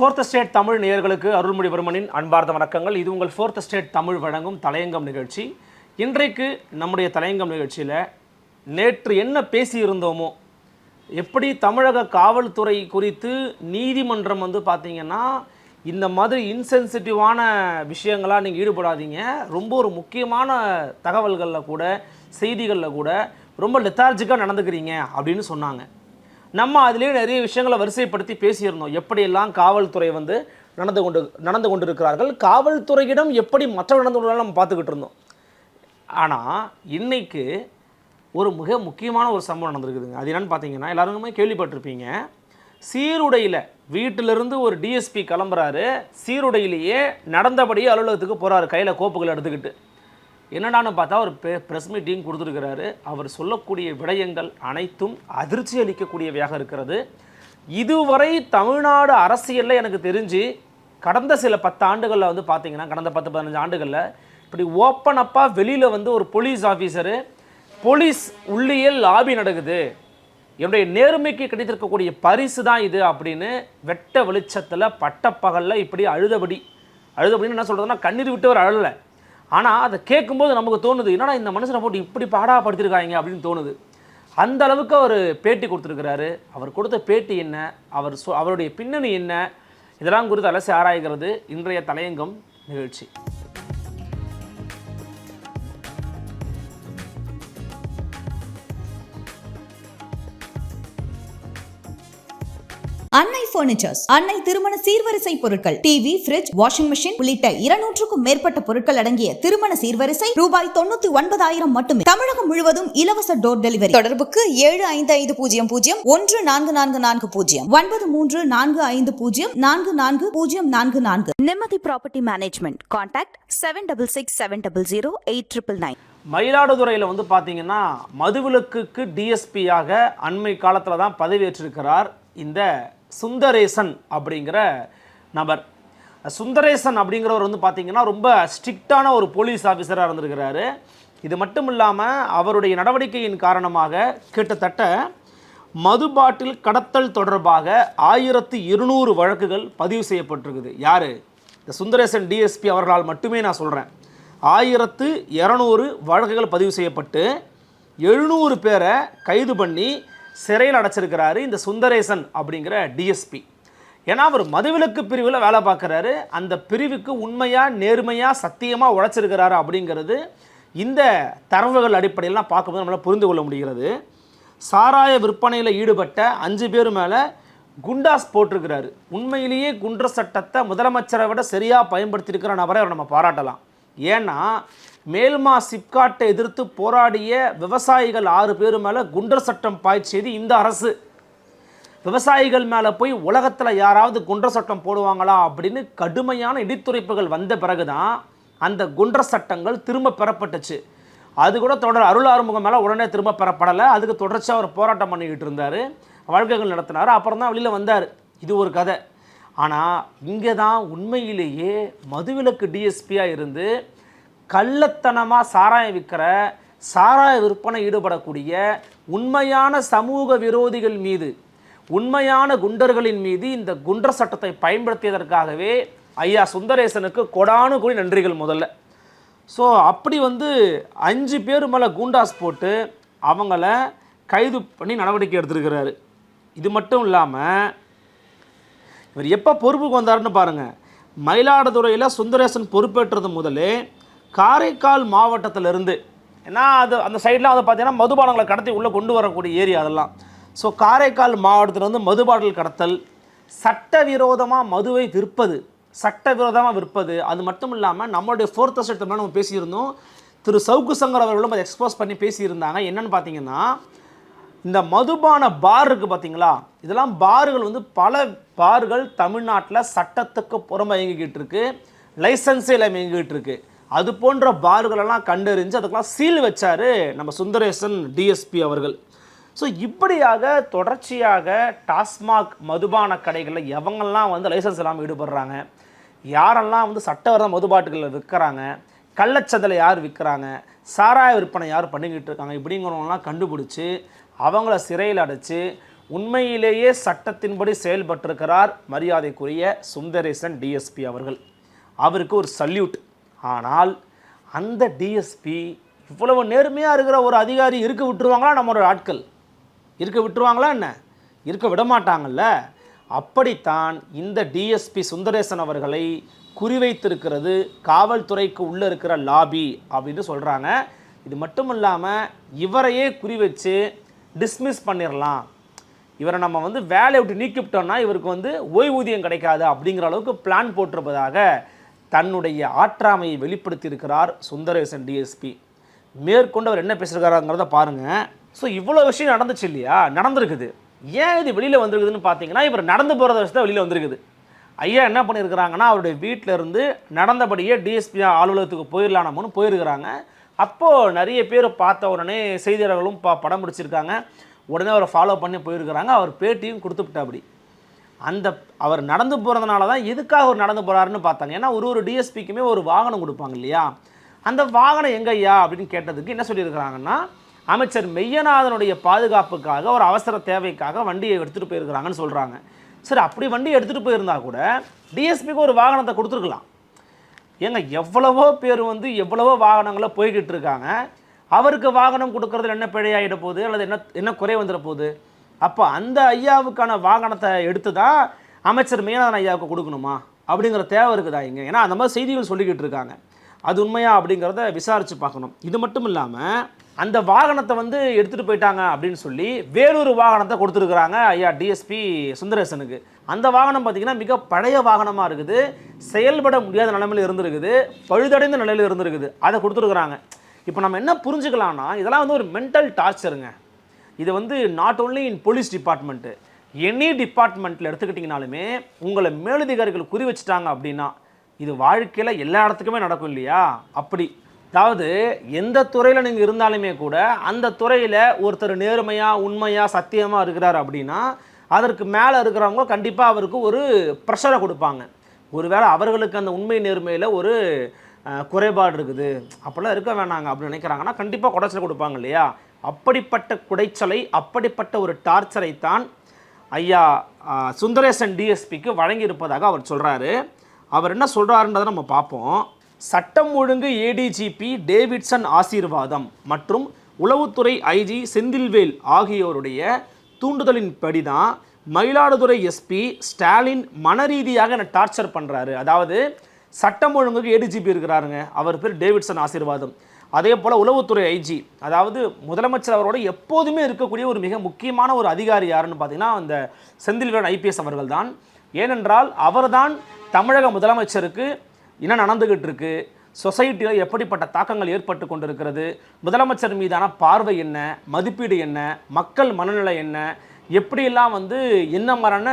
Fourth state Tamil நேயர்களுக்கு அருள்மொழிவர்மனின் அன்பார்ந்த வணக்கங்கள். இது உங்கள் ஃபோர்த் ஸ்டேட் தமிழ் வழங்கும் தலையங்கம் நிகழ்ச்சி. இன்றைக்கு நம்முடைய தலையங்கம் நிகழ்ச்சியில் நேற்று என்ன பேசியிருந்தோமோ எப்படி தமிழக காவல்துறை குறித்து நீதிமன்றம் வந்து பார்த்தீங்கன்னா இந்த மாதிரி இன்சென்சிட்டிவான விஷயங்களாக நீங்கள் ஈடுபடாதீங்க. ரொம்ப ஒரு முக்கியமான தகவல்களில் கூட செய்திகளில் கூட ரொம்ப லெத்தார்ஜிக்காக நடந்துக்கிறீங்க அப்படின்னு சொன்னாங்க. நம்ம அதிலேயே நிறைய விஷயங்களை வரிசைப்படுத்தி பேசியிருந்தோம். எப்படியெல்லாம் காவல்துறை வந்து நடந்து கொண்டு நடந்து கொண்டிருக்கிறார்கள் காவல்துறையிடம் எப்படி மற்ற நடந்து கொண்டாலும் நம்ம பார்த்துக்கிட்டு இருந்தோம். ஆனால் இன்றைக்கு ஒரு மிக முக்கியமான ஒரு சம்பவம் நடந்திருக்குதுங்க. அது என்னென்னு பார்த்தீங்கன்னா எல்லாருமே கேள்விப்பட்டிருப்பீங்க. சீருடையில் வீட்டிலிருந்து ஒரு டிஎஸ்பி கிளம்புறாரு. சீருடையிலேயே நடந்தபடியே அலுவலகத்துக்கு போகிறாரு கையில் கோப்புகள் எடுத்துக்கிட்டு. என்னடான்னு பார்த்தா ஒரு ப்ரெஸ் மீட்டிங் கொடுத்துருக்கிறாரு. அவர் சொல்லக்கூடிய விடயங்கள் அனைத்தும் அதிர்ச்சி அளிக்கக்கூடியவையாக இருக்கிறது. இதுவரை தமிழ்நாடு அரசியலில் எனக்கு தெரிஞ்சு கடந்த சில பத்து ஆண்டுகளில் வந்து பார்த்திங்கன்னா கடந்த பத்து பதினஞ்சு ஆண்டுகளில் இப்படி ஓப்பன் அப்பாக வெளியில் வந்து ஒரு போலீஸ் ஆஃபீஸரு போலீஸ் உள்ளியல் லாபி நடக்குது. என்னுடைய நேர்மைக்கு கிடைத்திருக்கக்கூடிய பரிசு தான் இது அப்படின்னு வெட்ட வெளிச்சத்தில் பட்டப்பகலில் இப்படி அழுதபடி அழுதபடின்னு என்ன சொல்கிறதுனா கண்ணீர் விட்டவர் அழலை. ஆனால் அதை கேட்கும்போது நமக்கு தோணுது என்னடா இந்த மனுஷனை போட்டு இப்படி பாடாப்படுத்திருக்காங்க அப்படின்னு தோணுது. அந்த அளவுக்கு அவர் பேட்டி கொடுத்துருக்கிறாரு. அவர் கொடுத்த பேட்டி என்ன? அவர் அவருடைய பின்னணி என்ன? இதெல்லாம் குறித்து அலசி ஆராய்கிறது இன்றைய தலையங்கம் நிகழ்ச்சி. அன்னை பர்னிச்சர்ஸ் அன்னை திருமண சீர்வரிசை பொருட்கள் டிவி ஃபிரிட்ஜ் வாஷிங் மிஷின் உள்ளிட்ட இருநூற்றுக்கும் மேற்பட்ட பொருட்கள் அடங்கிய திருமண சீர்வரிசை ரூபாய் தொண்ணூத்தி ஒன்பதாயிரம் மட்டுமே தமிழகம் முழுவதும் இலவச டோர் டெலிவரி தொடர்புக்கு ஏழு ஐந்து ஐந்து பூஜ்ஜியம் பூஜ்ஜியம் ஒன்று நான்கு நான்கு நான்கு பூஜ்ஜியம் ஒன்பது மூன்று நான்கு ஐந்து பூஜ்ஜியம் நான்கு நான்கு பூஜ்ஜியம் நான்கு நான்கு Nimati Property Management. Contact 766700 8999. மயிலாடுதுறையில் வந்து பார்த்தீங்கன்னா மதுவிலக்குக்கு டிஎஸ்பியாக அண்மை காலத்தில் தான் பதவியேற்றிருக்கிறார் இந்த சுந்தரேசன் அப்படிங்கிற நபர். சுந்தரேசன் அப்படிங்கிறவர் வந்து பார்த்தீங்கன்னா ரொம்ப ஸ்ட்ரிக்டான ஒரு போலீஸ் ஆஃபீஸராக இருந்திருக்கிறாரு. இது மட்டும் இல்லாமல் அவருடைய நடவடிக்கையின் காரணமாக கிட்டத்தட்ட மது பாட்டில் கடத்தல் தொடர்பாக ஆயிரத்து இருநூறு வழக்குகள் பதிவு செய்யப்பட்டிருக்குது. யார்? இந்த சுந்தரேசன் டிஎஸ்பி அவர்களால் மட்டுமே நான் சொல்கிறேன் ஆயிரத்து இரநூறு வழக்குகள் பதிவு செய்யப்பட்டு எழுநூறு பேரை கைது பண்ணி சிறையில் அடைச்சிருக்கிறாரு இந்த சுந்தரேசன் அப்படிங்கிற டிஎஸ்பி ஏன்னா அவர் மதுவிலக்கு பிரிவில் வேலை பார்க்குறாரு. அந்த பிரிவுக்கு உண்மையாக நேர்மையாக சத்தியமாக உழைச்சிருக்கிறாரு அப்படிங்கிறது இந்த தரவுகள் அடிப்படையிலாம் பார்க்கும்போது நம்மளால் புரிந்து கொள்ள முடிகிறது. சாராய விற்பனையில் ஈடுபட்ட அஞ்சு பேர் மேலே குண்டாஸ் போட்டிருக்கிறாரு. உண்மையிலேயே குன்ற சட்டத்தை முதலமைச்சரை விட சரியாக பயன்படுத்தியிருக்கிற நபரை அவர் நம்ம பாராட்டலாம். ஏன்னா மேல்மா சிப்காட்டை எதிர்த்து போராடிய விவசாயிகள் ஆறு பேர் மேலே குண்டர் சட்டம் பாய்ச்சியது இந்த அரசு. விவசாயிகள் மேலே போய் உலகத்தில் யாராவது குண்டர் சட்டம் போடுவாங்களா அப்படின்னு கடுமையான இடித்துரைப்புகள் வந்த பிறகு தான் அந்த குண்டர் சட்டங்கள் திரும்ப பெறப்பட்டுச்சு. அது கூட தொடர் அருள் ஆறுமுகம் மேலே உடனே திரும்ப பெறப்படலை. அதுக்கு தொடர்ச்சியாக அவர் போராட்டம் பண்ணிக்கிட்டு இருந்தார். வழக்குகள் நடத்தினார். அப்புறம் தான் வெளியில் வந்தார். இது ஒரு கதை. ஆனால் இங்கே தான் உண்மையிலேயே மதுவிலக்கு டிஎஸ்பியாக இருந்து கள்ளத்தனமாக சாராயம் விற்கிற சாராய விற்பனை ஈடுபடக்கூடிய உண்மையான சமூக விரோதிகள் மீது உண்மையான குண்டர்களின் மீது இந்த குண்டர் சட்டத்தை பயன்படுத்தியதற்காகவே ஐயா சுந்தரேசனுக்கு கொடானு கூடி நன்றிகள் முதல்ல. ஸோ அப்படி வந்து அஞ்சு பேர் மேலே கூண்டாஸ் போட்டு அவங்கள கைது பண்ணி நடவடிக்கை எடுத்திருக்கிறாரு. இது மட்டும் இல்லாமல் இவர் எப்போ பொறுப்புக்கு வந்தாருன்னு பாருங்கள் மயிலாடுதுறையில் சுந்தரேசன் பொறுப்பேற்றது முதலே காரைக்கால் மாவட்டத்திலிருந்து ஏன்னா அது அந்த சைடில் வந்து பார்த்தீங்கன்னா மதுபானங்களை கடத்தி உள்ளே கொண்டு வரக்கூடிய ஏரியா அதெல்லாம். ஸோ காரைக்கால் மாவட்டத்திலிருந்து மதுபாட்டில் கடத்தல் சட்டவிரோதமாக மதுவை விற்பது சட்டவிரோதமாக விற்பது அது மட்டும் இல்லாமல் நம்மளுடைய ஃபோர்த் ஸ்டேட் நம்ம பேசியிருந்தோம். திரு சவுக்கு சங்கர் அவர்களும் அதை எக்ஸ்போஸ் பண்ணி பேசியிருந்தாங்க. என்னென்னு பார்த்தீங்கன்னா இந்த மதுபான பார் இருக்குது பார்த்தீங்களா இதெல்லாம் பார்கள் வந்து பல பார்கள் தமிழ்நாட்டில் சட்டத்துக்கு புறமாக இயங்கிக்கிட்டு இருக்கு. லைசன்ஸே இல்லாமல் இயங்கிக்கிட்டு இருக்குது அது போன்ற பார்களெல்லாம் கண்டறிஞ்சு அதுக்கெல்லாம் சீல் வச்சாரு நம்ம சுந்தரேசன் டிஎஸ்பி அவர்கள். ஸோ இப்படியாக தொடர்ச்சியாக டாஸ்மாக் மதுபான கடைகளில் எவங்கெல்லாம் வந்து லைசன்ஸ் இல்லாமல் ஈடுபடுறாங்க யாரெல்லாம் வந்து சட்டவிரோத மதுபாட்டுகளில் விற்கிறாங்க கள்ளச்சதலை யார் விற்கிறாங்க சாராய விற்பனை யார் பண்ணிக்கிட்டு இருக்காங்க இப்படிங்கிறவங்கலாம் கண்டுபிடிச்சி அவங்கள சிறையில் அடைச்சி உண்மையிலேயே சட்டத்தின்படி செயல்பட்டிருக்கிறார் மரியாதைக்குரிய சுந்தரேசன் டிஎஸ்பி அவர்கள். அவருக்கு ஒரு சல்யூட் ஆனால் அந்த டிஎஸ்பி இவ்வளவு நேர்மையாக இருக்கிற ஒரு அதிகாரி இருக்க விட்டுருவாங்களா நம்மளோட ஆட்கள்? இருக்க விட்டுருவாங்களா என்ன? இருக்க விடமாட்டாங்கல்ல? அப்படித்தான் இந்த டிஎஸ்பி சுந்தரேசன் அவர்களை குறிவைத்திருக்கிறது காவல்துறைக்கு உள்ளே இருக்கிற லாபி அப்படின்னு சொல்கிறாங்க இது மட்டும் இல்லாமல் இவரையே குறி வச்சு டிஸ்மிஸ் பண்ணிடலாம் இவரை நம்ம வந்து வேலையை விட்டு நீக்கிவிட்டோம்னா இவருக்கு வந்து ஓய்வூதியம் கிடைக்காது அப்படிங்கிற அளவுக்கு பிளான் போட்டிருப்பதாக தன்னுடைய ஆற்றாமையை வெளிப்படுத்தியிருக்கிறார் சுந்தரேசன் டிஎஸ்பி மேற்கொண்டு அவர் என்ன பேசுகிறாருங்கிறத பாருங்கள் ஸோ இவ்வளோ விஷயம் நடந்துச்சு இல்லையா? நடந்திருக்குது. ஏன் இது வெளியில் வந்திருக்குதுன்னு பார்த்தீங்கன்னா இவர் நடந்து போகிறத வச்சு தான் வெளியில் வந்திருக்குது. ஐயா என்ன பண்ணியிருக்கிறாங்கன்னா அவருடைய வீட்டில் இருந்து நடந்தபடியே டிஎஸ்பி அலுவலகத்துக்கு போயிடலானமுன்னு போயிருக்கிறாங்க. அப்போது நிறைய பேர் பார்த்த உடனே செய்தியாளர்களும் ப படம் பிடிச்சிருக்காங்க. உடனே அவரை ஃபாலோ பண்ணி போயிருக்கிறாங்க. அவர் பேட்டியும் கொடுத்துவிட்டா அப்படி அந்த அவர் நடந்து போகிறதுனால தான் எதுக்காக அவர் நடந்து போகிறாருன்னு பார்த்தாங்க. ஏன்னா ஒரு ஒரு டிஎஸ்பிக்குமே ஒரு வாகனம் கொடுப்பாங்க இல்லையா? அந்த வாகனம் எங்க ஐயா அப்படின்னு கேட்டதுக்கு என்ன சொல்லியிருக்கிறாங்கன்னா அமைச்சர் மெய்யநாதனுடைய பாதுகாப்புக்காக ஒரு அவசர தேவைக்காக வண்டியை எடுத்துகிட்டு போயிருக்கிறாங்கன்னு சொல்கிறாங்க சரி அப்படி வண்டி எடுத்துகிட்டு போயிருந்தா கூட டிஎஸ்பிக்கு ஒரு வாகனத்தை கொடுத்துருக்கலாம். ஏங்க எவ்வளவோ பேர் வந்து எவ்வளவோ வாகனங்களை போய்கிட்டு இருக்காங்க. அவருக்கு வாகனம் கொடுக்கறதுல என்ன பிழையாகிட போகுது? அல்லது என்ன என்ன குறை வந்துட போகுது? அப்போ அந்த ஐயாவுக்கான வாகனத்தை எடுத்து தான் அமைச்சர் மீனாதன் ஐயாவுக்கு கொடுக்கணுமா? அப்படிங்கிற தேவை இருக்குதா இங்கே? ஏன்னா அந்த மாதிரி செய்திகள் சொல்லிக்கிட்டு இருக்காங்க. அது உண்மையா அப்படிங்கிறத விசாரித்து பார்க்கணும். இது மட்டும் இல்லாமல் அந்த வாகனத்தை வந்து எடுத்துகிட்டு போயிட்டாங்க அப்படின்னு சொல்லி வேறொரு வாகனத்தை கொடுத்துருக்குறாங்க ஐயா டிஎஸ்பி சுந்தரேசனுக்கு. அந்த வாகனம் பார்த்திங்கன்னா மிக பழைய வாகனமாக இருக்குது. செயல்பட முடியாத நிலைமையில் இருந்திருக்குது. பழுதடைந்த நிலையில் இருந்திருக்குது. அதை கொடுத்துருக்குறாங்க. இப்போ நம்ம என்ன புரிஞ்சுக்கலாம்னா இதெல்லாம் வந்து ஒரு மென்டல் டார்ச்சருங்க இது வந்து not only in police department any டிபார்ட்மெண்ட்டில் எடுத்துக்கிட்டிங்கனாலுமே உங்களை மேலதிகாரிகள் குறி வச்சுட்டாங்க அப்படின்னா இது வாழ்க்கையில் எல்லா இடத்துக்குமே நடக்கும் இல்லையா? அப்படி. அதாவது எந்த துறையில் நீங்கள் இருந்தாலுமே கூட அந்த துறையில் ஒருத்தர் நேர்மையாக உண்மையாக சத்தியமாக இருக்கிறார் அப்படின்னா அதற்கு மேலே இருக்கிறவங்க கண்டிப்பாக அவருக்கு ஒரு ப்ரெஷரை கொடுப்பாங்க. ஒருவேளை அவர்களுக்கு அந்த உண்மை நேர்மையில் ஒரு குறைபாடு இருக்குது. அப்படிலாம் இருக்க வேணாங்க அப்படின்னு நினைக்கிறாங்கன்னா கண்டிப்பாக குடைச்சல் கொடுப்பாங்க இல்லையா? அப்படிப்பட்ட குடைச்சலை அப்படிப்பட்ட ஒரு டார்ச்சரை தான் ஐயா சுந்தரேசன் டிஎஸ்பிக்கு வழங்கியிருப்பதாக அவர் சொல்கிறாரு அவர் என்ன சொல்கிறாருன்றதை நம்ம பார்ப்போம். சட்டம் ஒழுங்கு ஏடிஜிபி டேவிட்சன் ஆசீர்வாதம் மற்றும் உளவுத்துறை ஐஜி செந்தில்வேல் ஆகியோருடைய தூண்டுதலின்படி தான் மயிலாடுதுறை எஸ்பி ஸ்டாலின் மனரீதியாக என்னை டார்ச்சர் பண்ணுறாரு அதாவது சட்டம் ஒழுங்குக்கு ஏடிஜிபி இருக்கிறாருங்க. அவர் பேர் டேவிட்சன் ஆசீர்வாதம். அதே போல் உளவுத்துறை ஐஜி அதாவது முதலமைச்சர் அவரோட எப்போதுமே இருக்கக்கூடிய ஒரு மிக முக்கியமான ஒரு அதிகாரி யாருன்னு பார்த்தீங்கன்னா அந்த செந்தில்வேலன் ஐபிஎஸ் அவர்கள் தான் ஏனென்றால் அவர்தான் தமிழக முதலமைச்சருக்கு என்ன நடந்துகிட்டு இருக்கு சொசைட்டியில் எப்படிப்பட்ட தாக்கங்கள் ஏற்பட்டு கொண்டிருக்கிறது? முதலமைச்சர் மீதான பார்வை என்ன? மதிப்பீடு என்ன? மக்கள் மனநிலை என்ன? எப்படியெல்லாம் வந்து என்ன மாதிரியான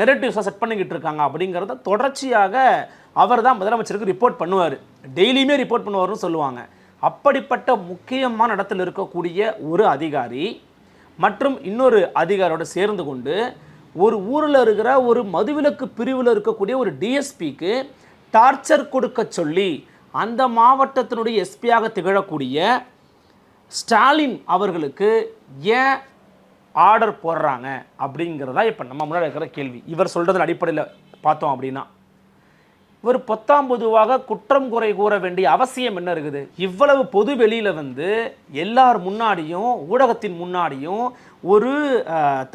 நெரட்டிவ்ஸை செட் பண்ணிக்கிட்டு இருக்காங்க அப்படிங்கிறத தொடர்ச்சியாக அவர் தான் முதலமைச்சருக்கு ரிப்போர்ட் பண்ணுவார். டெய்லியுமே ரிப்போர்ட் பண்ணுவார்னு சொல்லுவாங்க. அப்படிப்பட்ட முக்கியமான இடத்துல இருக்கக்கூடிய ஒரு அதிகாரி மற்றும் இன்னொரு அதிகாரியோட சேர்ந்து கொண்டு ஒரு ஊரில் இருக்கிற ஒரு மதுவிலக்கு பிரிவில் இருக்கக்கூடிய ஒரு டிஎஸ்பிக்கு டார்ச்சர் கொடுக்க சொல்லி அந்த மாவட்டத்தினுடைய எஸ்பியாக திகழக்கூடிய ஸ்டாலின் அவர்களுக்கு ஏன் ஆர்டர் போடுறாங்க அப்படிங்கிறதா இப்போ நம்ம முன்னாடி இருக்கிற கேள்வி. இவர் சொல்கிறதன் அடிப்படையில் பார்த்தோம் அப்படின்னா. ஒரு பொத்தாம் பொதுவாக குற்றம் குறை கூற வேண்டிய அவசியம் என்ன இருக்குது? இவ்வளவு பொது வெளியில் வந்து எல்லார் முன்னாடியும் ஊடகத்தின் முன்னாடியும் ஒரு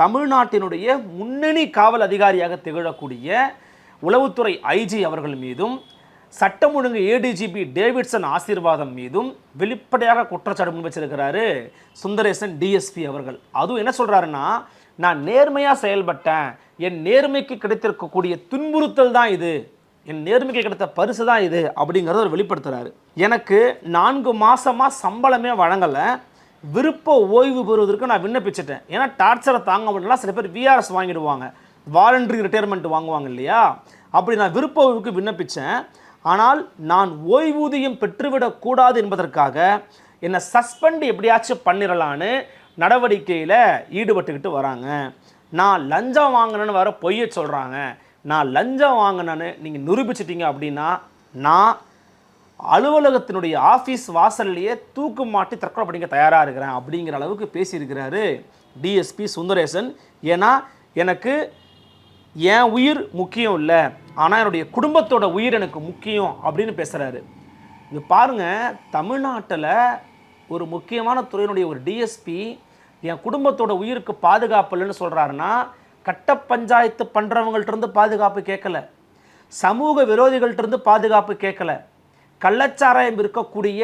தமிழ்நாட்டினுடைய முன்னணி காவல் அதிகாரியாக திகழக்கூடிய உளவுத்துறை ஐஜி அவர்கள் மீதும் சட்டம் ஒழுங்கு ஏடிஜிபி டேவிட்சன் ஆசீர்வாதம் மீதும் வெளிப்படையாக குற்றச்சாட்டு முன் வச்சிருக்கிறாரு சுந்தரேசன் டிஎஸ்பி அவர்கள். அதுவும் என்ன சொல்கிறாருன்னா நான் நேர்மையாக செயல்பட்டேன் என் நேர்மைக்கு கிடைத்திருக்கக்கூடிய துன்புறுத்தல் தான் இது. என் நேர்மைக்கு கிடைத்த பரிசு தான் இது அப்படிங்கிறத அவர் வெளிப்படுத்துகிறாரு எனக்கு நான்கு மாதமாக சம்பளமே வழங்கலை. விருப்ப ஓய்வு பெறுவதற்கு நான் விண்ணப்பிச்சிட்டேன். ஏன்னா டார்ச்சரை தாங்க முடியலாம் சில பேர் விஆர்எஸ் வாங்கிடுவாங்க. வாலண்டரி ரிட்டையர்மெண்ட் வாங்குவாங்க இல்லையா? அப்படி நான் விருப்ப ஓய்வுக்கு விண்ணப்பித்தேன் ஆனால் நான் ஓய்வூதியம் பெற்றுவிடக்கூடாது என்பதற்காக என்னை சஸ்பெண்ட் எப்படியாச்சும் பண்ணிடலான்னு நடவடிக்கையில் ஈடுபட்டுக்கிட்டு வராங்க. நான் லஞ்சம் வாங்கினேன்னு வர பொய்ய சொல்கிறாங்க நான் லஞ்சம் வாங்கினேன்னு நீங்கள் நிரூபிச்சிட்டிங்க அப்படின்னா நான் அலுவலகத்தினுடைய ஆஃபீஸ் வாசல்லையே தூக்கு மாட்டி தற்கொலை பண்ணிக்க தயாராக இருக்கிறேன் அப்படிங்கிற அளவுக்கு பேசியிருக்கிறாரு டிஎஸ்பி சுந்தரேசன். ஏன்னா எனக்கு என் உயிர் முக்கியம் இல்லை. ஆனால் என்னுடைய குடும்பத்தோட உயிர் எனக்கு முக்கியம் அப்படின்னு பேசுகிறாரு இது பாருங்கள் தமிழ்நாட்டில் ஒரு முக்கியமான துறையினுடைய ஒரு டிஎஸ்பி என் குடும்பத்தோட உயிருக்கு பாதுகாப்பு இல்லைன்னு சொல்கிறாருன்னா கட்ட பஞ்சாயத்து பண்ணுறவங்கள்ட்ட பாதுகாப்பு கேட்கல. சமூக விரோதிகள்கிட்ட பாதுகாப்பு கேட்கல. கள்ளச்சாராயம் இருக்கக்கூடிய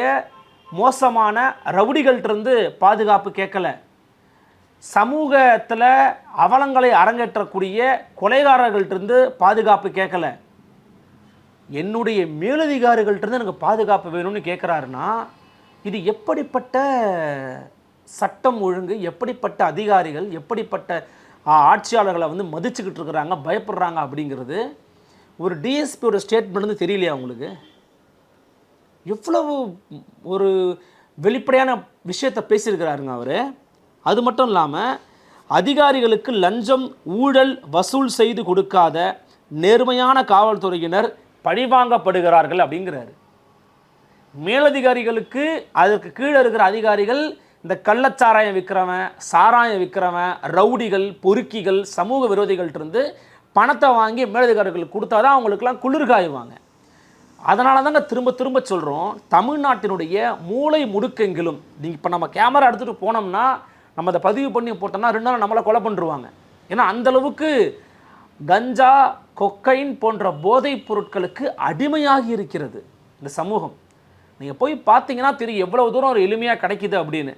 மோசமான ரவுடிகள்கிட்ட பாதுகாப்பு கேட்கல. சமூகத்தில் அவலங்களை அரங்கேற்றக்கூடிய கொலைகாரர்கள்ட்டிருந்து பாதுகாப்பு கேட்கல. என்னுடைய மேலதிகாரிகள்ட்டிருந்து எனக்கு பாதுகாப்பு வேணும்னு கேட்குறாருன்னா இது எப்படிப்பட்ட சட்டம் ஒழுங்கு எப்படிப்பட்ட அதிகாரிகள் எப்படிப்பட்ட ஆட்சியாளர்களை வந்து மதிச்சுக்கிட்டு இருக்கிறாங்க பயப்படுறாங்க அப்படிங்கிறது ஒரு டிஎஸ்பியோட ஸ்டேட்மெண்ட் வந்து தெரியலையா உங்களுக்கு? எவ்வளவு ஒரு வெளிப்படையான விஷயத்தை பேசியிருக்கிறாருங்க அவர். அது மட்டும் இல்லாமல் அதிகாரிகளுக்கு லஞ்சம் ஊழல் வசூல் செய்து கொடுக்காத நேர்மையான காவல்துறையினர் பழிவாங்கப்படுகிறார்கள் அப்படிங்கிறாரு. மேலதிகாரிகளுக்கு அதற்கு கீழே இருக்கிற அதிகாரிகள் இந்த கள்ளச்சாராயம் விற்கிறவன் சாராயம் விற்கிறவன் ரவுடிகள் பொறுக்கிகள் சமூக விரோதிகள்ட்ட இருந்து பணத்தை வாங்கி மேலதிகாரிகளுக்கு கொடுத்தாதான் அவங்களுக்கெல்லாம் குளிர்காயுவாங்க அதனால தாங்க திரும்ப திரும்ப சொல்கிறோம் தமிழ்நாட்டினுடைய மூளை முடுக்கெங்கிலும் நீங்கள் இப்போ நம்ம கேமரா எடுத்துகிட்டு போனோம்னா நம்ம அதை பதிவு பண்ணி போட்டோம்னா ரெண்டு நாள் நம்மளை கொலை பண்ணிருவாங்க. ஏன்னா அந்த அளவுக்கு கஞ்சா கொக்கைன் போன்ற போதைப் பொருட்களுக்கு அடிமையாகி இருக்கிறது இந்த சமூகம். நீங்கள் போய் பார்த்தீங்கன்னா தெரியும் எவ்வளோ தூரம் ஒரு எளிமையாக கிடைக்குது அப்படின்னு.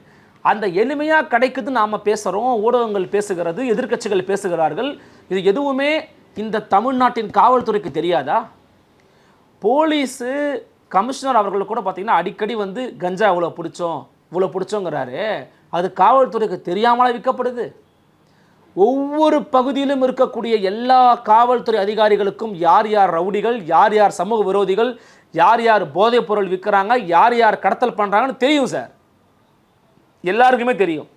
அந்த எளிமையாக கிடைக்குது நாம் பேசுகிறோம் ஊடகங்கள் பேசுகிறது எதிர்க்கட்சிகள் பேசுகிறார்கள். இது எதுவுமே இந்த தமிழ்நாட்டின் காவல்துறைக்கு தெரியாதா? போலீஸு கமிஷனர் அவர்கள் கூட பார்த்திங்கன்னா அடிக்கடி வந்து கஞ்சா இவ்வளோ பிடிச்சோம் இவ்வளோ பிடிச்சோங்கிறாரு அது காவல்துறைக்கு தெரியாமல் விற்கப்படுது. ஒவ்வொரு பகுதியிலும் இருக்கக்கூடிய எல்லா காவல்துறை அதிகாரிகளுக்கும் யார் யார் ரவுடிகள் யார் யார் சமூக விரோதிகள் யார் யார் போதைப் பொருள் விற்கிறாங்க யார் யார் கடத்தல் பண்ணுறாங்கன்னு தெரியும் சார். எல்லாருக்குமே தெரியும்.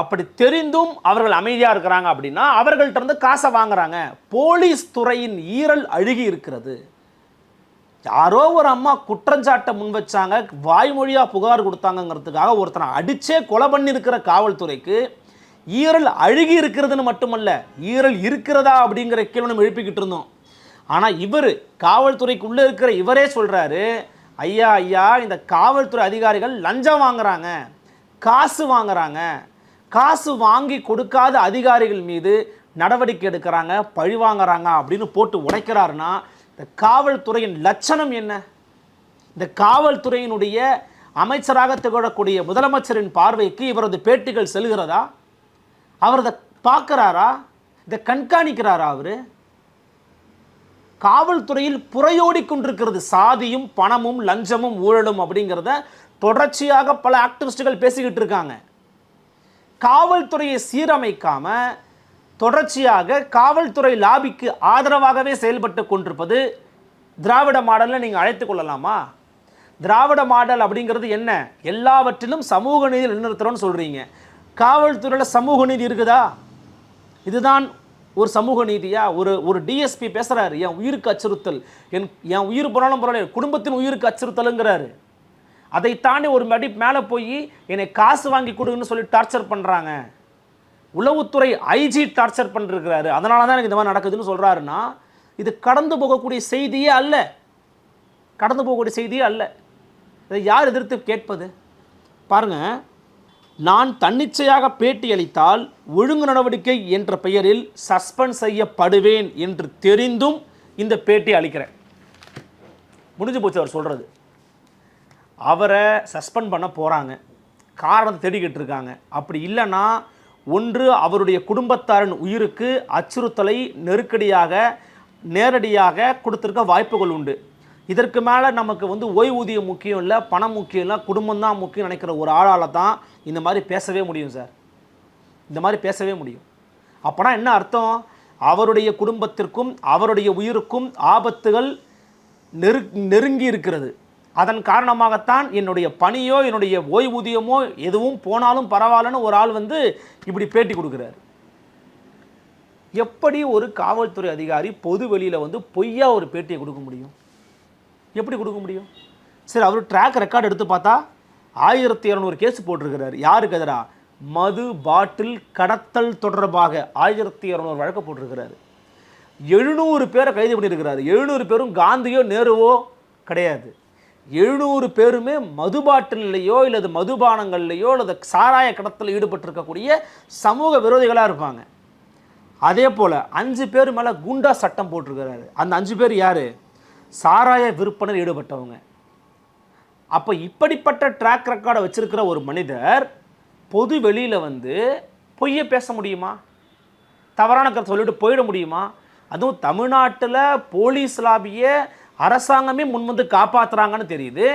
அப்படி தெரிந்தும் அவர்கள் அமைதியாக இருக்கிறாங்க அப்படின்னா அவர்கள்ட்ட இருந்து காசை வாங்குறாங்க. போலீஸ் துறையின் ஈரல் அழுகி இருக்கிறது. யாரோ ஒரு அம்மா குற்றஞ்சாட்டை முன் வச்சாங்க வாய்மொழியாக புகார் கொடுத்தாங்கங்கிறதுக்காக ஒருத்தனை அடித்தே கொலை பண்ணியிருக்கிற காவல்துறைக்கு ஈரல் அழுகி இருக்கிறதுன்னு மட்டுமல்ல ஈரல் இருக்கிறதா அப்படிங்கிற கேள்வி நம்ம எழுப்பிக்கிட்டு இருந்தோம். ஆனால் இவர் காவல்துறைக்குள்ளே இருக்கிற இவரே சொல்கிறாரு ஐயா ஐயா இந்த காவல்துறை அதிகாரிகள் லஞ்சம் வாங்குறாங்க காசு வாங்குறாங்க. காசு வாங்கி கொடுக்காத அதிகாரிகள் மீது நடவடிக்கை எடுக்கிறாங்க பழி வாங்குறாங்க அப்படின்னு போட்டு உடைக்கிறாருன்னா இந்த காவல்துறையின் லட்சணம் என்ன? இந்த காவல்துறையினுடைய அமைச்சராக திகழக்கூடிய முதலமைச்சரின் பார்வைக்கு இவரது பேட்டிகள் செல்கிறதா? அவரதை பார்க்குறாரா? இதை கண்காணிக்கிறாரா அவர்? காவல்துறையில் புறையோடி கொண்டிருக்கிறது. சாதியும் பணமும் லஞ்சமும் ஊழலும் அப்படிங்கிறத தொடர்ச்சியாக பல ஆக்டிவிஸ்டுகள் பேசிக்கிட்டு இருக்காங்க. காவல்துறையை சீரமைக்காம தொடர்ச்சியாக காவல்துறை லாபிக்கு ஆதரவாகவே செயல்பட்டு கொண்டிருப்பது திராவிட மாடலில் நீங்கள் அழைத்து கொள்ளலாமா? திராவிட மாடல் அப்படிங்கிறது என்ன? எல்லாவற்றிலும் சமூக நீதி நிலைநிறுத்துறோம்னு சொல்கிறீங்க காவல்துறையில் சமூக நீதி இருக்குதா? இதுதான் ஒரு சமூக நீதியாக ஒரு ஒரு டிஎஸ்பி பேசுகிறாரு என் உயிருக்கு அச்சுறுத்தல் என் என் உயிர் போனாலும் பரவாயில்ல என் குடும்பத்தின் உயிருக்கு அச்சுறுத்தலுங்கிறாரு. அதை தாண்டி ஒரு மடி மேலே போய் என்னை காசு வாங்கி கொடுங்கன்னு சொல்லி டார்ச்சர் பண்ணுறாங்க உளவுத்துறை ஐஜி டார்ச்சர் பண்ணிருக்கிறாரு. அதனால தான் எனக்கு இந்த மாதிரி நடக்குதுன்னு சொல்கிறாருன்னா இது கடந்து போகக்கூடிய செய்தியே அல்ல. கடந்து போகக்கூடிய செய்தியே அல்ல. இதை யார் எதிர்த்து கேட்பது? பாருங்கள் நான் தன்னிச்சையாக பேட்டி அளித்தால் ஒழுங்கு நடவடிக்கை என்ற பெயரில் சஸ்பெண்ட் செய்யப்படுவேன் என்று தெரிந்தும் இந்த பேட்டி அளிக்கிறேன். முடிஞ்சு போச்சு அவர் சொல்கிறது அவரை சஸ்பெண்ட் பண்ண போகிறாங்க காரணத்தை தேடிக்கிட்டு இருக்காங்க. அப்படி இல்லைன்னா ஒன்று அவருடைய குடும்பத்தாரின் உயிருக்கு அச்சுறுத்தலை நெருக்கடியாக நேரடியாக கொடுத்துருக்க வாய்ப்புகள் உண்டு. இதற்கு மேலே நமக்கு வந்து ஓய்வூதியம் முக்கியம் இல்லை பணம் முக்கியம் இல்லை குடும்பம் தான் முக்கியம் நினைக்கிற ஒரு ஆளால் தான் இந்த மாதிரி பேசவே முடியும் சார். இந்த மாதிரி பேசவே முடியும். அப்போனா என்ன அர்த்தம்? அவருடைய குடும்பத்திற்கும் அவருடைய உயிருக்கும் ஆபத்துகள் நெரு நெருங்கி இருக்கிறது. அதன் காரணமாகத்தான் என்னுடைய பணியோ என்னுடைய ஓய்வூதியமோ எதுவும் போனாலும் பரவாயில்லன்னு ஒரு ஆள் வந்து இப்படி பேட்டி கொடுக்குறாரு. எப்படி ஒரு காவல்துறை அதிகாரி பொது வெளியில் வந்து பொய்யா ஒரு பேட்டியை கொடுக்க முடியும்? எப்படி கொடுக்க முடியும்? சரி அவர் ட்ராக் ரெக்கார்டு எடுத்து பார்த்தா ஆயிரத்தி இரநூறு கேஸ் போட்டிருக்கிறாரு. யாருக்கு எதிராக மது பாட்டில் கடத்தல் தொடர்பாக ஆயிரத்தி இரநூறு வழக்கு போட்டிருக்கிறாரு. எழுநூறு பேரை கைது பண்ணியிருக்கிறாரு. எழுநூறு பேரும் காந்தியோ நேருவோ கிடையாது. எழுநூறு பேருமே மது பாட்டில்லையோ இல்லது மதுபானங்கள்லையோ அல்லது சாராய கடத்தல் ஈடுபட்டிருக்கக்கூடிய சமூக விரோதிகளாக இருப்பாங்க. அதே போல் அஞ்சு பேர் மேலே குண்டா சட்டம் போட்டிருக்கிறாரு. அந்த அஞ்சு பேர் யார்? சாராய விற்பனையில் ஈடுபட்டவங்க. அப்போ இப்படிப்பட்ட ட்ராக் ரெக்கார்டை வச்சுருக்கிற ஒரு மனிதர் பொது வெளியில் வந்து பொய்யை பேச முடியுமா? தவறான கருத்தை சொல்லிட்டு போயிட முடியுமா? அதுவும் தமிழ்நாட்டில் போலீஸ் லாபியை அரசாங்கமே முன் வந்து தெரியுது.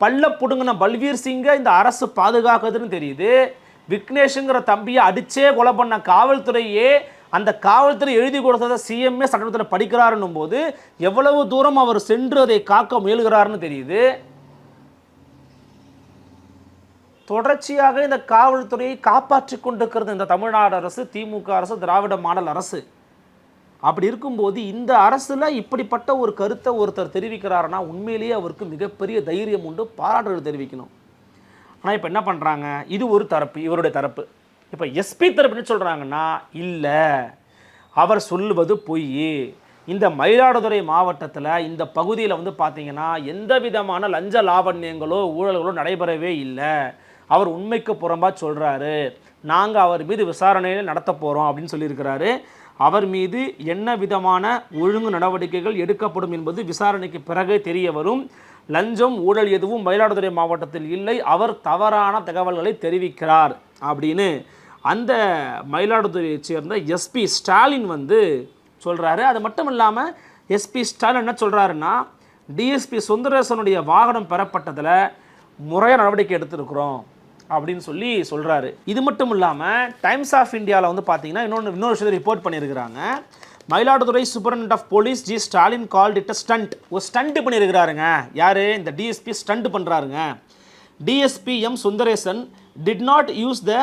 பல்ல புடுங்கின பல்வீர் சிங்கை இந்த அரசு பாதுகாக்குதுன்னு தெரியுது. விக்னேஷுங்கிற தம்பியை அடித்தே கொலை பண்ண காவல்துறையே அந்த காவல்துறை எழுதி கொடுத்ததை சிஎம்ஏ சட்டத்தில் படிக்கிறாருன்னும் போது எவ்வளவு தூரம் அவர் சென்று அதை காக்க முயல்கிறாருன்னு தெரியுது. தொடர்ச்சியாக இந்த காவல்துறையை காப்பாற்றி கொண்டிருக்கிறது இந்த தமிழ்நாடு அரசு திமுக அரசு திராவிட மாடல் அரசு. அப்படி இருக்கும்போது இந்த அரசில் இப்படிப்பட்ட ஒரு கருத்தை ஒருத்தர் தெரிவிக்கிறாருன்னா உண்மையிலேயே அவருக்கு மிகப்பெரிய தைரியம் உண்டு பாராட்டுகள் தெரிவிக்கணும். ஆனால் இப்போ என்ன பண்ணுறாங்க இது ஒரு தரப்பு இவருடைய தரப்பு. இப்போ எஸ்பி தரப்பு என்ன சொல்கிறாங்கன்னா இல்லை அவர் சொல்லுவது பொய் இந்த மயிலாடுதுறை மாவட்டத்தில் இந்த பகுதியில் வந்து பார்த்திங்கன்னா எந்த விதமான லஞ்ச லாவண்யங்களோ ஊழல்களோ நடைபெறவே இல்லை. அவர் உண்மைக்கு புறம்பாக சொல்கிறாரு நாங்கள் அவர் மீது விசாரணையில் நடத்த போகிறோம் அப்படின்னு சொல்லியிருக்கிறாரு. அவர் மீது என்ன விதமான ஒழுங்கு நடவடிக்கைகள் எடுக்கப்படும் என்பது விசாரணைக்கு பிறகே தெரிய வரும். லஞ்சம் ஊழல் எதுவும் மயிலாடுதுறை மாவட்டத்தில் இல்லை. அவர் தவறான தகவல்களை தெரிவிக்கிறார். அப்படின்னு அந்த மயிலாடுதுறையை சேர்ந்த எஸ்பி ஸ்டாலின் வந்து சொல்கிறாரு அது மட்டும் இல்லாமல் எஸ்பி ஸ்டாலின் என்ன சொல்கிறாருன்னா டிஎஸ்பி சுந்தரேசனுடைய வாகனம் பெறப்பட்டதில் முறையாக நடவடிக்கை எடுத்திருக்கிறோம் அப்படின்னு சொல்லி சொல்கிறாரு இது மட்டும் இல்லாமல் டைம்ஸ் ஆஃப் இந்தியாவில் வந்து பார்த்தீங்கன்னா இன்னொன்று இன்னொரு விஷயத்தை ரிப்போர்ட் பண்ணியிருக்கிறாங்க. Mayiladuthurai superintendent of police G Stalin called it stunt ஒரு ஸ்டண்ட் பண்ணியிருக்கிறாருங்க. யார்? இந்த DSP stunt பண்ணுறாருங்க DSP M Sundaresan did not use the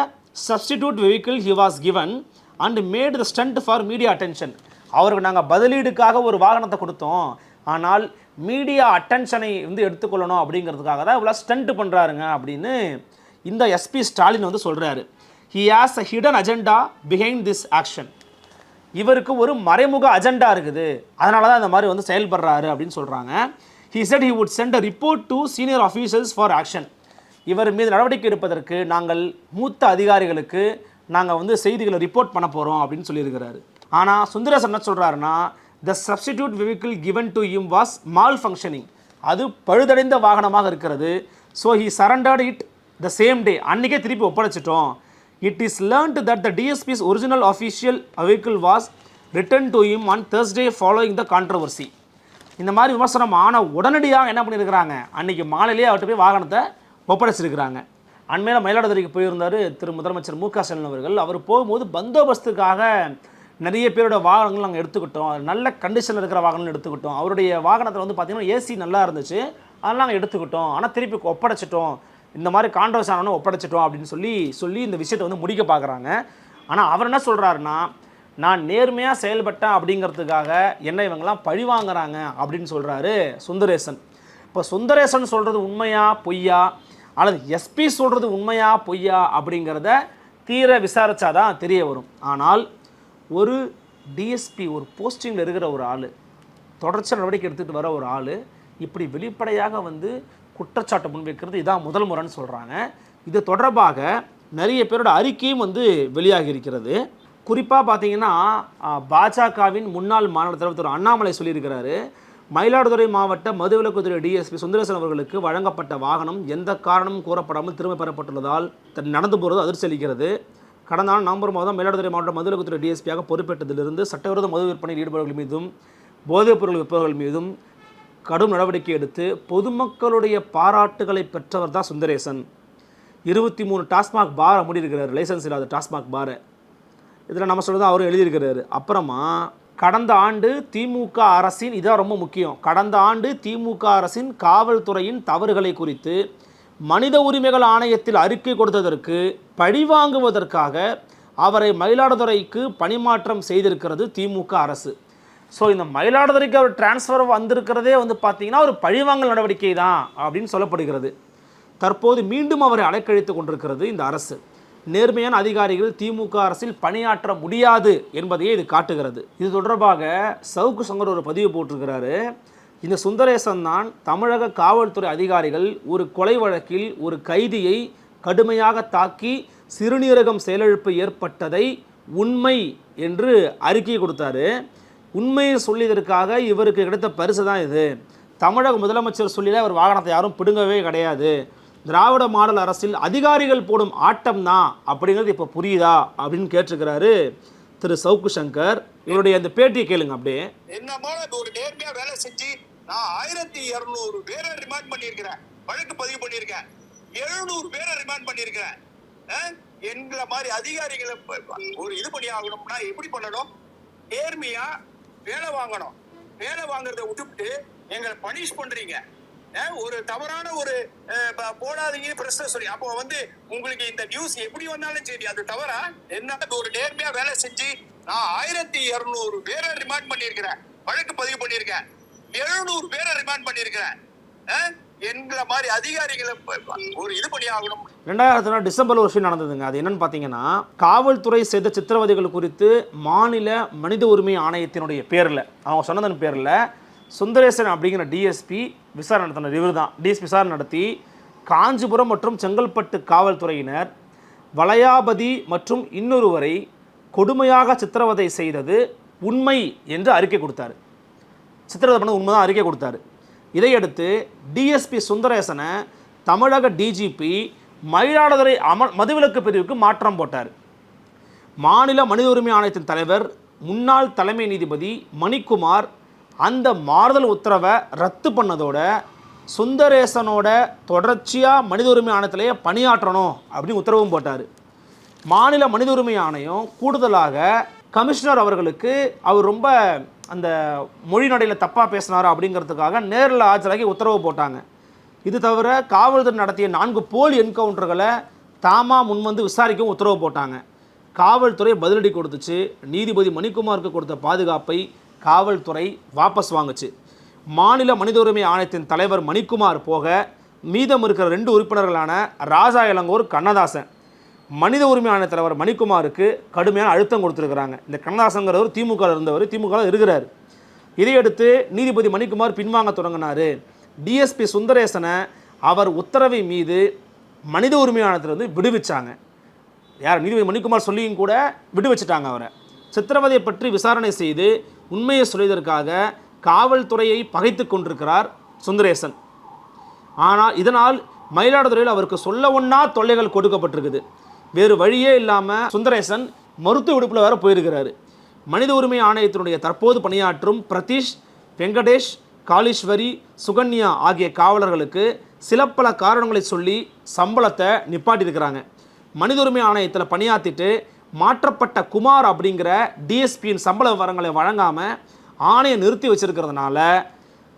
substitute vehicle he was given and made the stunt for media attention அவருக்கு நாங்கள் பதிலீடுக்காக ஒரு வாகனத்தை கொடுத்தோம். ஆனால் மீடியா அட்டென்ஷனை வந்து எடுத்துக்கொள்ளணும் அப்படிங்கிறதுக்காக தான் இவ்வளோ ஸ்டண்ட் பண்ணுறாருங்க அப்படின்னு இந்த எஸ்பி ஸ்டாலின் வந்து சொல்கிறாரு he has a hidden agenda behind this action இவருக்கு ஒரு மறைமுக அஜெண்டா இருக்குது. அதனால தான் இந்த மாதிரி வந்து செயல்படுறாரு அப்படின்னு சொல்கிறாங்க he said he would send a report to senior officials for action இவர் மீது நடவடிக்கை எடுப்பதற்கு நாங்கள் மூத்த அதிகாரிகளுக்கு நாங்கள் வந்து செய்திகளை ரிப்போர்ட் பண்ண போகிறோம் அப்படின்னு சொல்லியிருக்கிறாரு. ஆனால் சுந்தரேசன் என்ன சொல்கிறாருன்னா the substitute vehicle given to him was malfunctioning அது பழுதடைந்த வாகனமாக இருக்கிறது. So he surrendered it the same day அன்றைக்கே திருப்பி ஒப்படைச்சிட்டோம். It is learnt that the DSP's original official vehicle was returned to him on Thursday following the controversy இந்த மாதிரி விமர்சனம் ஆன உடனடியாக என்ன பண்ணியிருக்கிறாங்க? அன்றைக்கி மாலையிலேயே அவர்கிட்ட போய் வாகனத்தை ஒப்படைச்சிருக்கிறாங்க. அண்மையில் மயிலாடுதுறைக்கு போயிருந்தார் திரு முதலமைச்சர் மு க ஸ்டாலின் அவர்கள். அவர் போகும்போது பந்தோபஸ்துக்காக நிறைய பேரோட வாகனங்கள் நாங்கள் எடுத்துக்கிட்டோம். நல்ல கண்டிஷனில் இருக்கிற வாகனங்கள் எடுத்துக்கிட்டோம். அவருடைய வாகனத்தில் வந்து பார்த்திங்கன்னா ஏசி நல்லா இருந்துச்சு. அதெல்லாம் நாங்கள் எடுத்துக்கிட்டோம். ஆனால் திருப்பி ஒப்படைச்சிட்டோம். இந்த மாதிரி கான்ட்ரவர்ஸ் ஆனவொன்னே ஒப்படைச்சிட்டோம் அப்படின்னு சொல்லி சொல்லி இந்த விஷயத்தை வந்து முடிக்க பார்க்குறாங்க ஆனால் அவர் என்ன சொல்கிறாருன்னா நான் நேர்மையாக செயல்பட்டேன் அப்படிங்கிறதுக்காக என்ன இவங்கெல்லாம் பழி வாங்குறாங்க அப்படின்னு சொல்கிறாரு சுந்தரேசன். இப்போ சுந்தரேசன் சொல்கிறது உண்மையா பொய்யா? அல்லது எஸ்பி சொல்கிறது உண்மையா பொய்யா அப்படிங்கிறத தீர விசாரிச்சாதான் தெரிய வரும். ஆனால் ஒரு டிஎஸ்பி ஒரு போஸ்டிங்கில் இருக்கிற ஒரு ஆள் தொடர்ச்சி நடவடிக்கை எடுத்துகிட்டு வர ஒரு ஆள் இப்படி வெளிப்படையாக வந்து குற்றச்சாட்டை முன்வைக்கிறது இதான் முதல் முறைன்னு சொல்கிறாங்க இது தொடர்பாக நிறைய பேரோட அறிக்கையும் வந்து வெளியாகி இருக்கிறது. குறிப்பாக பார்த்தீங்கன்னா பாஜகவின் முன்னாள் மாநில தலைவர் திரு அண்ணாமலை சொல்லியிருக்கிறாரு மயிலாடுதுறை மாவட்ட மதுவிலக்குத்துறை டிஎஸ்பி சுந்தரேசன் அவர்களுக்கு வழங்கப்பட்ட வாகனம் எந்த காரணமும் கூறப்படாமல் திரும்ப பெறப்பட்டுள்ளதால் தன் நடந்து போகிறது அதிர்ச்சி அளிக்கிறது. கடந்த ஆண்டு நவம்பர் மாதம் மயிலாடுதுறை மாவட்ட மதுவிலக்குத்துறை டிஎஸ்பியாக பொறுப்பேற்றதிலிருந்து சட்டவிரோத மது விற்பனையில் ஈடுபவர்கள் மீதும் போதைப் பொருள் விற்பவர்கள் மீதும் கடும் நடவடிக்கை எடுத்து பொதுமக்களுடைய பாராட்டுகளை பெற்றவர் தான் சுந்தரேசன். இருபத்தி மூணு டாஸ்மாக் பாரை மூடியிருக்கிறார். லைசன்ஸ் இல்லாத டாஸ்மாக் பாரை. இதில் நம்ம சொல்கிறது அவரும் எழுதியிருக்கிறாரு. அப்புறமா கடந்த ஆண்டு திமுக அரசின் இதான் ரொம்ப முக்கியம். கடந்த ஆண்டு திமுக அரசின் காவல்துறையின் தவறுகளை குறித்து மனித உரிமைகள் ஆணையத்தில் அறிக்கை கொடுத்ததற்கு பழிவாங்குவதற்காக அவரை மயிலாடுதுறைக்கு பணிமாற்றம் செய்திருக்கிறது திமுக அரசு. ஸோ இந்த மயிலாடுதுறைக்கு அவர் டிரான்ஸ்ஃபர் வந்திருக்கிறதே வந்து பார்த்தீங்கன்னா ஒரு பழிவாங்கல் நடவடிக்கை தான் அப்படின்னு சொல்லப்படுகிறது. தற்போது மீண்டும் அவரை அலைக்கழித்து கொண்டிருக்கிறது இந்த அரசு. நேர்மையான அதிகாரிகள் திமுக அரசில் பணியாற்ற முடியாது என்பதையே இது காட்டுகிறது. இது தொடர்பாக சவுக்கு சங்கர் ஒரு பதிவு போட்டிருக்கிறாரு. இந்த சுந்தரேசன் தான் தமிழக காவல்துறை அதிகாரிகள் ஒரு கொலை வழக்கில் ஒரு கைதியை கடுமையாக தாக்கி சிறுநீரகம் செயலிழப்பு ஏற்பட்டதை உண்மை என்று அறிக்கை கொடுத்தாரு. உண்மையை சொல்லியதற்காக இவருக்கு கிடைத்த பரிசு தான் இது. தமிழக முதலமைச்சர் சொல்லியில் அவர் வாகனத்தை யாரும் பிடுங்கவே கிடையாது. திராவிட மாடல் அரசில் அதிகாரிகள் போடும் ஆட்டம் தான் அப்படிங்கிறது இப்போ புரியுதா அப்படின்னு கேட்டிருக்கிறாரு திரு சவுக்கு சங்கர் இவருடைய அந்த பேட்டியை கேளுங்க அப்படியே. என்ன ஒரு நேர்மையா வேலை செஞ்சு நான் ஆயிரத்தி இருநூறு பேரை ரிமாண்ட் பண்ணியிருக்கிறேன். வழக்கு பதிவு பண்ணியிருக்கேன். எழுநூறு பேரை ரிமாண்ட் பண்ணியிருக்கிறேன். எங்களை மாதிரி அதிகாரிகளை ஒரு இது பண்ணி ஆகணும்னா எப்படி பண்ணணும்? நேர்மையா வேலை வாங்கணும். வேலை வாங்குறத விட்டுவிட்டு எங்களை பனிஷ் பண்றீங்க. ஒரு தவறான ஒரு போடாதீங்க பிரச்சனை சொல்லி. அப்போ வந்து உங்களுக்கு இந்த நியூஸ் எப்படி வந்தாலும் சரி அது தவறா? என்ன ஒரு நேர்மையா வேலை செஞ்சு நான் ஆயிரத்தி இருநூறு பேரை ரிமாண்ட் பண்ணியிருக்கிறேன். வழக்கு பதிவு பண்ணியிருக்கேன். எழுநூறு பேரை ரிமாண்ட் பண்ணியிருக்கிறேன். அஹ்? எங்களை மாதிரி அதிகாரிகளை ஒரு இது பண்ணி ஆகணும். ரெண்டாயிரத்தி நாலு டிசம்பர் ஒரு விஷயம் நடந்ததுங்க. அது என்னன்னு பார்த்தீங்கன்னா காவல்துறை செய்த சித்திரவதைகள் குறித்து மாநில மனித உரிமை ஆணையத்தினுடைய பேரில் அவங்க சொன்னதன் பேரில் சுந்தரேசன் அப்படிங்கிற டிஎஸ்பி விசாரணை நடத்தின இவர் தான் டிஎஸ்பி விசாரணை நடத்தி காஞ்சிபுரம் மற்றும் செங்கல்பட்டு காவல்துறையினர் வளையாபதி மற்றும் இன்னொருவரை கொடுமையாக சித்திரவதை செய்தது உண்மை என்று அறிக்கை கொடுத்தார். சித்திரவதை பண்ண உண்மைதான் அறிக்கை கொடுத்தாரு. இதையடுத்து டிஎஸ்பி சுந்தரேசனை தமிழக டிஜிபி மயிலாடுதுறை அம மதுவிலக்கு பிரிவுக்கு மாற்றம் போட்டார். மாநில மனித உரிமை ஆணையத்தின் தலைவர் முன்னாள் தலைமை நீதிபதி மணிக்குமார் அந்த மாறுதல் உத்தரவை ரத்து பண்ணதோட சுந்தரேசனோட தொடர்ச்சியாக மனித உரிமை ஆணையத்திலேயே பணியாற்றணும் அப்படின்னு உத்தரவும் போட்டார். மாநில மனித உரிமை ஆணையம் கூடுதலாக கமிஷனர் அவர்களுக்கு அவர் ரொம்ப அந்த மொழி நடையில் தப்பாக பேசினார் அப்படிங்கிறதுக்காக நேரில் ஆஜராகி உத்தரவு போட்டாங்க. இது தவிர காவல்துறை நடத்திய நான்கு போலி என்கவுண்டர்களை தாமா முன்வந்து விசாரிக்கவும் உத்தரவு போட்டாங்க. காவல்துறை பதிலடி கொடுத்துச்சு. நீதிபதி மணிக்குமாருக்கு கொடுத்த பாதுகாப்பை காவல்துறை வாபஸ் வாங்குச்சு. மாநில மனித உரிமை ஆணையத்தின் தலைவர் மணிக்குமார் போக மீதம் இருக்கிற ரெண்டு உறுப்பினர்களான ராஜா இளங்கோர் கண்ணதாசன். மனித உரிமை ஆணைய தலைவர் மணிக்குமாருக்கு கடுமையான அழுத்தம் கொடுத்துருக்குறாங்க. இந்த கண்ணதாசங்கிறவர் திமுக இருந்தவர் திமுக இருக்கிறார். இதையடுத்து நீதிபதி மணிக்குமார் பின்வாங்க தொடங்கினார். டிஎஸ்பி சுந்தரேசனை அவர் உத்தரவை மீது மனித உரிமை ஆணையத்திலிருந்து விடுவிச்சாங்க. யார்? நீதிபதி மணிக்குமார் சொல்லியும் கூட விடுவிச்சிட்டாங்க அவரை. சித்திரவதையை பற்றி விசாரணை செய்து உண்மையை சொல்வதற்காக காவல்துறையை பகைத்து கொண்டிருக்கிறார் சுந்தரேசன். ஆனால் இதனால் மயிலாடுதுறையில் அவருக்கு சொல்ல ஒன்றா தொல்லைகள் கொடுக்கப்பட்டிருக்குது. வேறு வழியே இல்லாமல் சுந்தரேசன் மருத்துவ விடுப்பில் வேற போயிருக்கிறாரு. மனித உரிமை ஆணையத்தினுடைய தற்போது பணியாற்றும் பிரதீஷ் வெங்கடேஷ் காளீஸ்வரி சுகன்யா ஆகிய காவலர்களுக்கு சில பல காரணங்களை சொல்லி சம்பளத்தை நிப்பாட்டியிருக்கிறாங்க. மனித உரிமை ஆணையத்தில் பணியாற்றிட்டு மாற்றப்பட்ட குமார் அப்படிங்கிற டிஎஸ்பியின் சம்பள விவரங்களை வழங்காமல் ஆணையம் நிறுத்தி வச்சிருக்கிறதுனால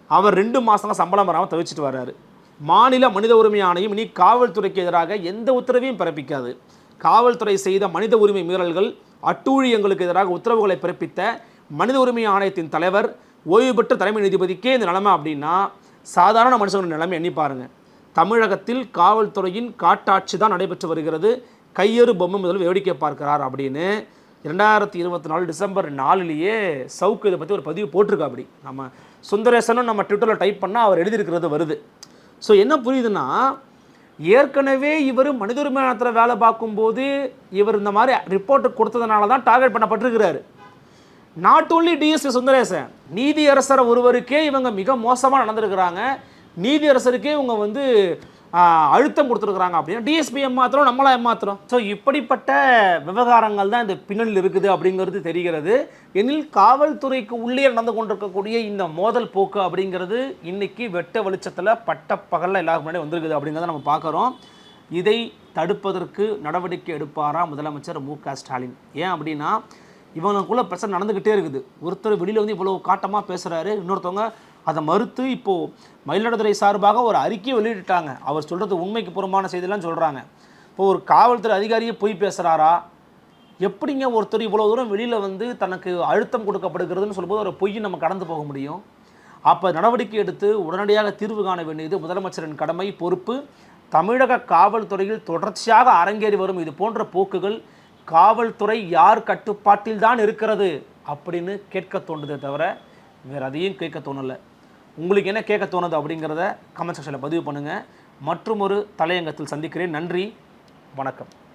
அவர் ரெண்டு மாதம் சம்பளம் வராமல் தவிச்சிட்டு வர்றாரு. மாநில மனித உரிமை ஆணையம் இனி காவல்துறைக்கு எதிராக எந்த உத்தரவையும் பிறப்பிக்காது. காவல்துறை செய்த மனித உரிமை மீறல்கள் அட்டூழியங்களுக்கு எதிராக உத்தரவுகளை பிறப்பித்த மனித உரிமை ஆணையத்தின் தலைவர் ஓய்வு பெற்ற தலைமை நீதிபதிக்கே இந்த நிலைமை அப்படின்னா சாதாரண மனுஷங்களோட நிலைமை எண்ணி பாருங்கள் தமிழகத்தில் காவல்துறையின் காட்டாட்சி தான் நடைபெற்று வருகிறது. கையெறு பொம்மை முதல் வேடிக்கை பார்க்கிறார் அப்படின்னு ரெண்டாயிரத்தி இருபத்தி நாலு டிசம்பர் நாலுலேயே சவுக்கு இதை பற்றி ஒரு பதிவு போட்டிருக்கா அப்படி. நம்ம சுந்தரேசனும் நம்ம ட்விட்டரில் டைப் பண்ணால் அவர் எழுதியிருக்கிறது வருது. ஸோ என்ன புரியுதுன்னா ஏற்கனவே இவர் மனித உரிமை வேலை பார்க்கும்போது இவர் இந்த மாதிரி ரிப்போர்ட் கொடுத்ததுனால தான் டார்கெட் பண்ணப்பட்டிருக்கிறாரு. நாட் ஓன்லி டிஎஸ்பி சுந்தரேசன் நீதியரசர் ஒருவருக்கே இவங்க மிக மோசமாக நடந்திருக்கிறாங்க. நீதியரசருக்கே இவங்க வந்து அழுத்தம் கொடுத்துருக்குறாங்க அப்படின்னா. டிஎஸ்பி ஏமாத்திரம் நம்மளா ஏமாத்திரம் ஸோ இப்படிப்பட்ட விவகாரங்கள் தான் இந்த பின்னணியில் இருக்குது அப்படிங்கிறது தெரிகிறது. எனில் காவல்துறைக்கு உள்ளே நடந்து கொண்டிருக்கக்கூடிய இந்த மோதல் போக்கு அப்படிங்கிறது இன்னைக்கு வெட்ட வெளிச்சத்தில் பட்ட பகலில் எல்லாருக்கும் முன்னாடி வந்திருக்குது அப்படிங்கிறத நம்ம பார்க்குறோம். இதை தடுப்பதற்கு நடவடிக்கை எடுப்பாரா முதலமைச்சர் மு க ஸ்டாலின்? ஏன் அப்படின்னா இவங்களுக்குள்ள பிரச்சனை நடந்துக்கிட்டே இருக்குது. ஒருத்தர் வெளியில் வந்து இவ்வளோ காட்டமாக பேசுகிறாரு இன்னொருத்தவங்க அதை மறுத்து இப்போது மயிலாடுதுறை சார்பாக ஒரு அறிக்கையை வெளியிட்டாங்க அவர் சொல்கிறது உண்மைக்கு புறம்பான செய்திலாம் சொல்கிறாங்க இப்போ ஒரு காவல்துறை அதிகாரியே பொய் பேசுகிறாரா எப்படிங்க ஒருத்தர் இவ்வளோ தூரம் வெளியில் வந்து தனக்கு அழுத்தம் கொடுக்கப்படுகிறதுன்னு சொல்லும்போது ஒரு பொய்யை நம்ம கடந்து போக முடியும்? அப்போ நடவடிக்கை எடுத்து உடனடியாக தீர்வு காண வேண்டியது முதலமைச்சரின் கடமை பொறுப்பு. தமிழக காவல்துறையில் தொடர்ச்சியாக அரங்கேறி வரும் இது போன்ற போக்குகள் காவல்துறை யார் கட்டுப்பாட்டில் தான் இருக்கிறது அப்படின்னு கேட்க தோணுதே தவிர வேறு அதையும் கேட்க தோணலை. உங்களுக்கு என்ன கேட்க தோணுது அப்படிங்கிறத கமெண்ட் செக்ஷனில் பதிவு பண்ணுங்கள் மற்றும் ஒரு தலையங்கத்தில் சந்திக்கிறேன். நன்றி. வணக்கம்.